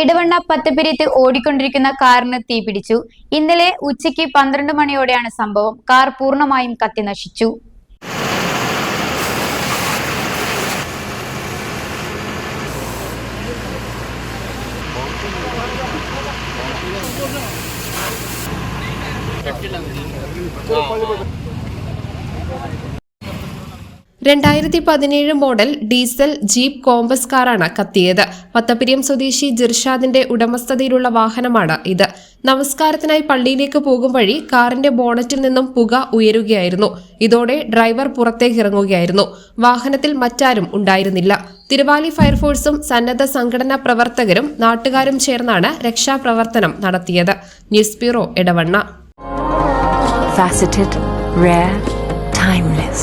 ഇടവണ്ണ പത്തപ്പിരിയത്ത് ഓടിക്കൊണ്ടിരിക്കുന്ന കാറിന് തീപിടിച്ചു ഇന്നലെ ഉച്ചയ്ക്ക് പന്ത്രണ്ട് മണിയോടെയാണ് സംഭവം. കാർ പൂർണമായും കത്തി നശിച്ചു. രണ്ടായിരത്തി പതിനേഴ് മോഡൽ ഡീസൽ ജീപ്പ് കോമ്പസ് കാറാണ് കത്തിയത്. പത്തപ്പിരിയം സ്വദേശി ജിർഷാദിന്റെ ഉടമസ്ഥതയിലുള്ള വാഹനമാണ് ഇത്. നമസ്കാരത്തിനായി പള്ളിയിലേക്ക് പോകും വഴി കാറിന്റെ ബോണറ്റിൽ നിന്നും പുക ഉയരുകയായിരുന്നു. ഇതോടെ ഡ്രൈവർ പുറത്തേക്ക് ഇറങ്ങുകയായിരുന്നു. വാഹനത്തിൽ മറ്റാരും ഉണ്ടായിരുന്നില്ല. തിരുവാലി ഫയർഫോഴ്സും സന്നദ്ധ സംഘടനാ പ്രവർത്തകരും നാട്ടുകാരും ചേർന്നാണ് രക്ഷാപ്രവർത്തനം നടത്തിയത്. News bureau Edavanna rare, timeless.